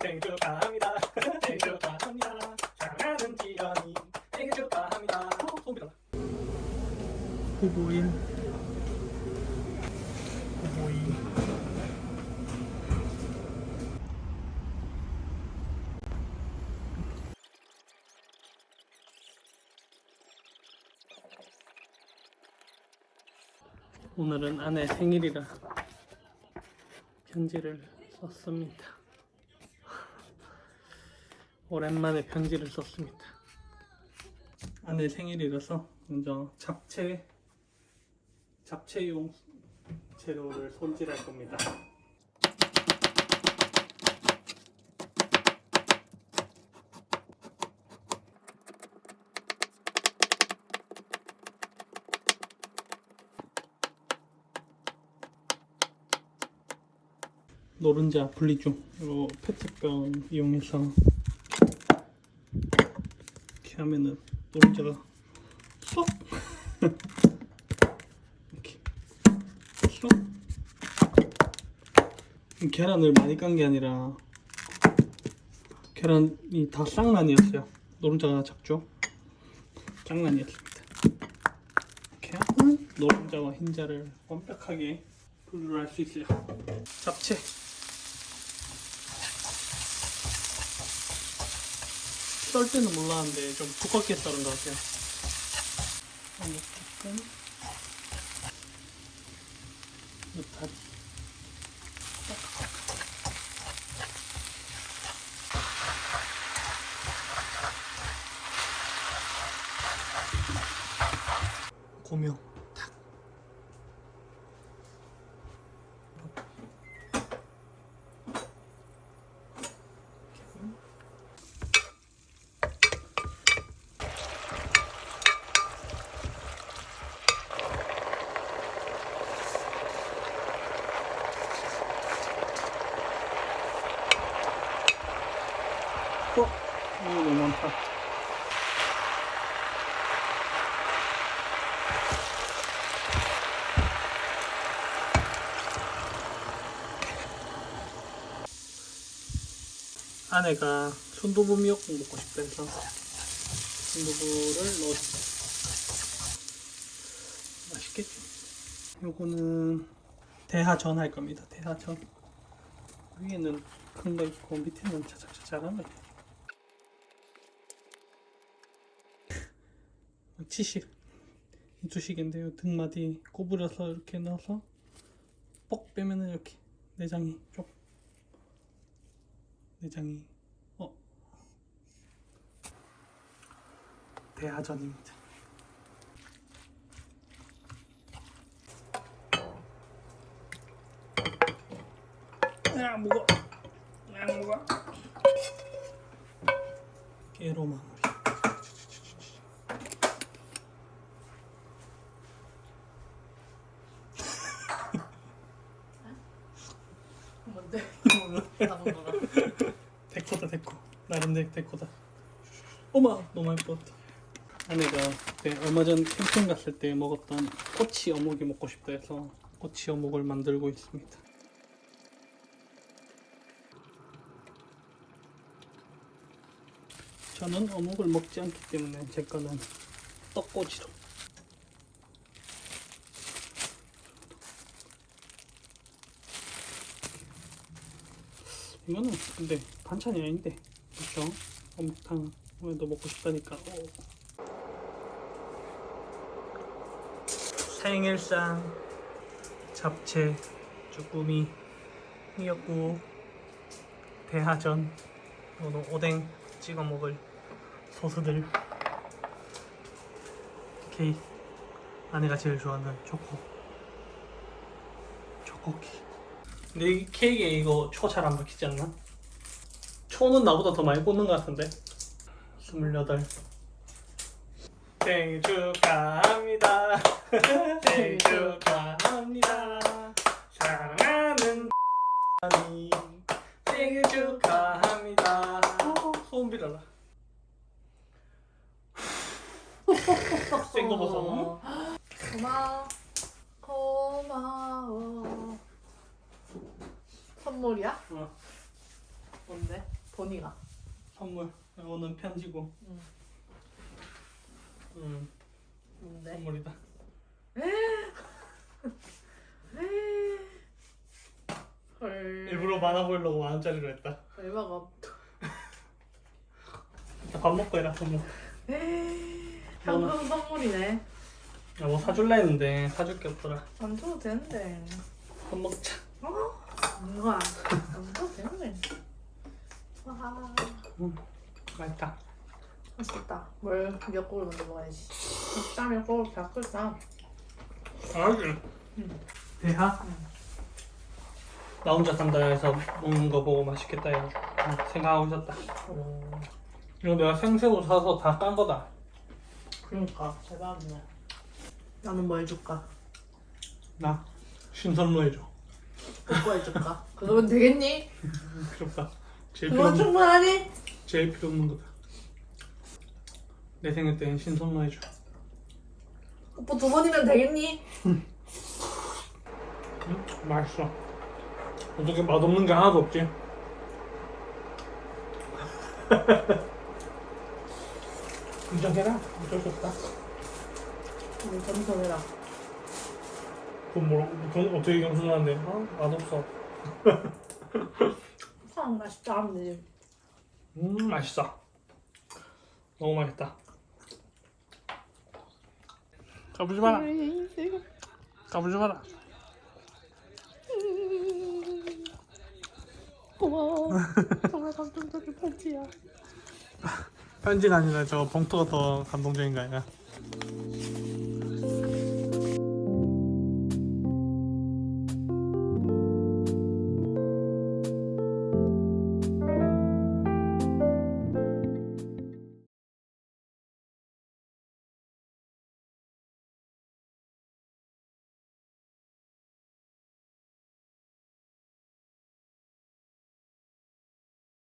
생일 축하합니다. 생일 축하합니다. 사랑하는 지연이 생일 축하합니다. 소비라 부부인 부부인 오늘은 아내 생일이라 편지를 썼습니다. 오랜만에 편지를 썼습니다. 아내 생일이라서 먼저 잡채 잡채용 재료를 손질할 겁니다. 노른자 분리중 요 페트병 이용해서 이렇게 하면은 노른자가 쏙. 이렇게. 쏙. 계란을 많이 깐 게 아니라 계란이 다 쌍란이었어요. 노른자가 작죠? 쌍란이었습니다. 이렇게 하면 노른자와 흰자를 완벽하게 분류할 수 있어요. 잡채 썰 때는 몰랐는데 좀 두껍게 썰은 것 같아요. 조금. 느타리 고명 이거 너무 많다. 아내가 순두부 미역국 먹고 싶다 해서 순두부를 넣었어. 맛있겠죠? 요거는 대하전 할 겁니다. 대하전. 위에는 큰 거 있고 밑에는 자작자작한 거 있고. 치실 이주식인데요. 등마디 구부려서 이렇게 넣어서 뻑 빼면은 이렇게 내장이 쪽 내장이 어 대하전입니다. 야 무거 야 무거 깨로 마무리 뭔데? 나도 몰라. 데코다 데코 나름대로 데코다 어마 너무 예뻤다 아내가 그때 얼마 전 캠핑 갔을 때 먹었던 꼬치 어묵이 먹고 싶다 해서 꼬치 어묵을 만들고 있습니다 저는 어묵을 먹지 않기 때문에 제 거는 떡꼬치로 이거는 근데 반찬이 아닌데. 그렇죠? 어묵탕 오늘도 먹고 싶다니까. 어. 생일상 잡채 쭈꾸미 미역국 대하전 오늘 오뎅 찍어 먹을 소스들. 케이크. 아내가 제일 좋아하는 초코. 초코키 근데 이 케이크에 이거 초 잘 안 박히지 않나? 초는 나보다 더 많이 꽂는 것 같은데? 28 생일 축하합니다. 생일 축하합니다. 사랑하는 아니. 생일 축하합니다. 오, 소음 빌어라. 생거 보소 고마워. 고마워. 선물이야? 어. 뭔데? 본이가. 선물. 이거는 편지고. 응. 음, 뭔데? 선물이다. 헐. 일부러 많아 보이려고 만 원짜리로 했다. 얼마가? 자, 밥 먹고 해라 선물. 현금 선물이네. 야, 뭐 사줄라 했는데 사줄 게 없더라. 안 줘도 되는데. 밥 먹자. 뭔가 안 줘도 되는데. 와. 맛있다. 맛있다. 뭘 미역국을 먼저 먹어야지. 땀 미역국을 다 끓다. 알지. 응. 대하? 나 혼자 산다 해서 먹는 거 보고 맛있겠다 해서 생각하고 있었다. 이거 내가 생새우 사서 다 깐 거다. 그러니까 대박이네. 나는 뭐 해줄까? 나 신선로 해줘. 뭐 해줄까? 그러면 되겠니? 없다. 제일 필요 그건 없는, 충분하니? 제일 필요 없는 거다. 내 생일 때는 신선로 해줘. 오빠 두 번이면 되겠니? 응? 맛있어. 어떻게 맛없는 게 하나도 없지? 인정해라. 어쩔 수 없다. 우리 겸손해라. 그건 뭐, 그건 어떻게 겸손한데? 어? 맛없어. 아 맛있다 하면 음, 맛있어. 너무 맛있다. 까불지 마라. 까불지 마라. 고마워. 정말 감동적인 편지야. 편지가 아니라 저 봉투가 더 감동적인 거 아니야?